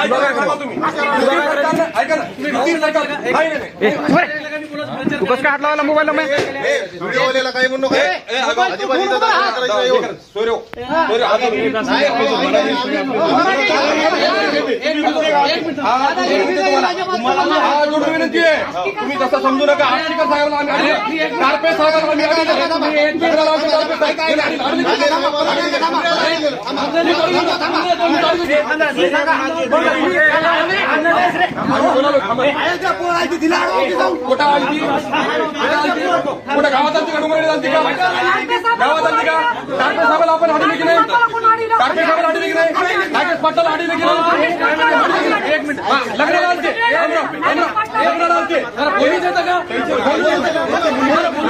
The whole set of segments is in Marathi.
काय ऐका ना तू कसं काय हात लावला मोबाईल मध्ये व्हिडिओवाल्याला काही म्हणू अगं, अजिबात इथं दखल करायची नाही, हो. हो. जोडून. नाही, हात जोडून विनंती आहे तुम्ही तसं समजू नका आर्थिक साहेबांना आम्ही आले. कारपेट साहेबांना आम्ही आले. लग्नाला आमचे कारपेट साहेब. हे नाही, नाही, नाही. कुठं आली ती? कुठं गावात आलती का साहेबाला हा, काय. काय. काय. आम्ही विचारालो अहो, तुम्ही मला काय म्हणालो ते तुम्हाला काही गोष्टीसाठी आले आज योगायोगाने इलेक्शनच्या टायमाला आले आमचं म्हणणं आलं ऐका की, आमचं म्हणणं आलं बा, तुम्ही आम्हाला सांगा काय विषय. आम्ही कोणाचा प्रचार केला का?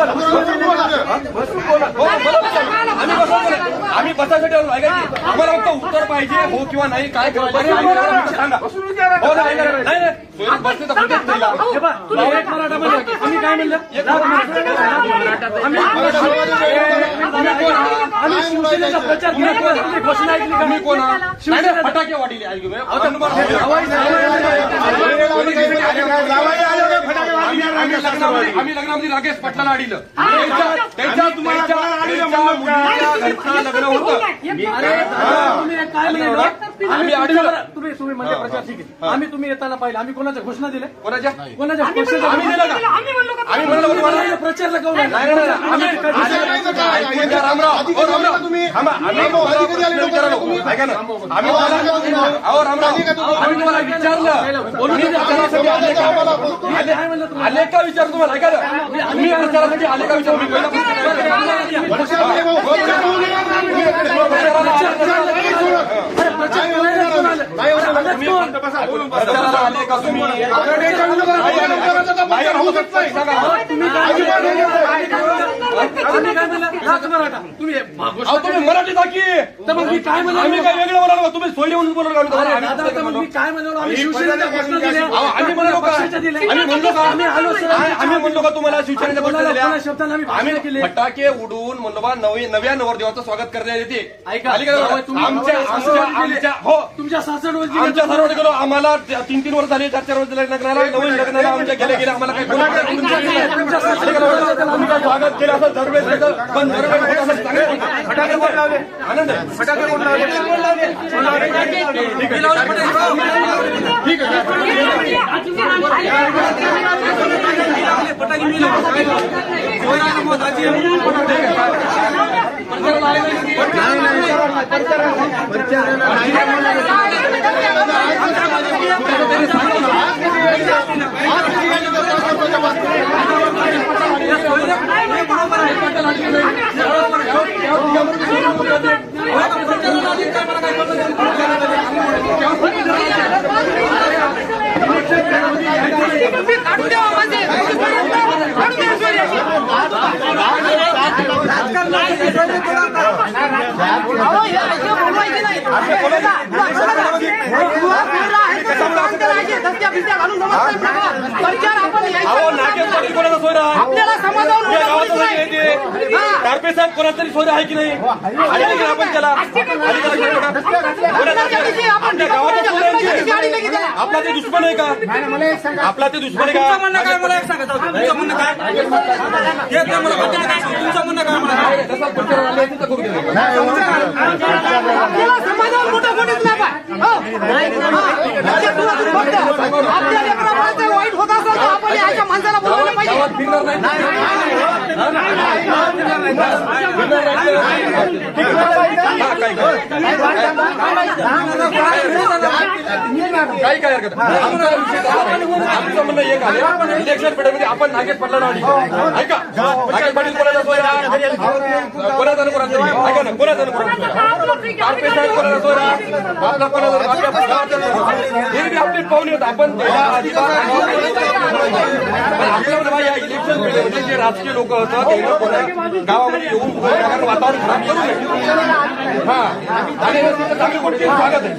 आम्ही बसवतो ना. आम्ही बसायसाठी आलो ऐका आम्हाला फक्त उत्तर पाहिजे हो किंवा नाही काय आम्हाला सांगा ऐका सोयरे नाही पहा, तुम्ही एक मराठा म्हणले आम्ही काय म्हणलं? आम्ही शिवसेनेचा प्रचार घोषणा ऐकली का कोण? फटाके वाढले आम्ही लग्नामध्ये राकेश पाटलाला अडीलं त्यांच्या- लग्न होतं. आम्ही तुमच्यावर- तुम्ही तुम्ही म्हणजे प्रचार ठीक आहे. आम्ही तुम्ही येताना पाहिलं. आम्ही कोणाच्या घोषणा दिल्या? कोणाच्या? कोणाच्या पक्षाच्या आम्ही दिलं का? आम्ही म्हणलो का? आम्ही म्हणलं का तुम्हाला? तुम्हाला प्रचारला नाही, नाही, नाही. आम्ही ऐकून घ्या, रामराव हो, रामराव थांबा. आम्ही तुम्हाला प्रश्न विचारलो. ऐका ना. आम्ही तुम्हाला अहो रामराव आम्ही तुम्हाला विचारलं. तुम्ही प्रचारासाठी आले का? आले- आले का विचार तुम्हाला? ऐका ना. तुम्ही प्रचारासाठी आले का विचार मी पहिला तुम्ही नाही. आम्ही काय म्हणलं लाच मराठा तुम्ही अहो तुम्ही मराठी दाखी तर मग मी काय म्हणलो आम्ही काय वेगळं म्हणालो का? तुम्ही सोयरे म्हणून बोललो का? अरे दादा मग मी काय म्हणलो आम्ही शिवसेनेच्या घोषणा दिल्या अहो, आम्ही म्हणलो का पक्षाच्या दिल्या आम्ही म्हणलो का आम्ही आलो सर आम्ही आम्ही म्हणलो का तुम्हाला शिवसेनेच्या कोणाला दिल्या आम्ही भाषण फटाके उडून मनोबा बा नवी नव्या नवरदेवाचं स्वागत करण्यात येते ऐका आली का? तुम्ही आमच्या आम्हाला आमच्या आमच्या हो तुमच्या सासरवडची आमच्या सर्व गेलो आम्हाला तीन तीन वर्ष झाले चार चार वर्ष लग्नाला नवीन लग्नाला आमच्या गेले गेले आम्हाला काही तुमच्या आम्ही काय स्वागत केलं असं दरवेळेस येतं, पण दरवेळेस होत असं चांगलं फटाके कोण लावले आनंद आहे. फटाके कोण लावले काढून द्या माझे काढून द्या सोयऱ्याची. अहो, हे असं बोलवायचे नाही. আপনি বলে না आपल्याला समाजावर हा. साहेब कोणाचा तरी सोयरा आहे की नाही? की आपण त्याला आपल्या गावात? आपला ते दुश्मन आहे का? आपला ते दुश्मन आहे का? म्हणणं काय? मला एक सांगा तुमचं म्हणणं काय? हे काय मला. तुमचं म्हणणं काय? मला तसा प्रचार आला आहे, तिथं करू दे. आपल्याला समाजावर मोठं कोणीच नाही पाय. हो. हा. म्हणजे तुला तू फक्त आपल्या लेकराबाळाचं वाईट होत असेल तर आपण याच्या माणसाला बोलवलं गावात पाहिजे फिरणार नाही हा, काय काय काही काय हरकत नाही. आमचा विषय तसा नाही. आमचं म्हणणं एक आहे. इलेक्शन पिरियडमध्ये आपण नागेश पडला अडी ऐका. नागेश पाटील कोणाचा सोयरा कोणाचा नको राहतो ऐका ना कोणाचा नको राहतो कार्पेट साहेब कोणाचा सोयरा आपला कोणाचा हे पाहुणे होते. आपण त्याला या इलेक्शन पिरियडमध्ये जे राजकीय लोक होतं ते लोक गावामध्ये येऊन वातावरण खराब करू नये. हा. आणि हे चांगली गोष्ट. स्वागत आहे.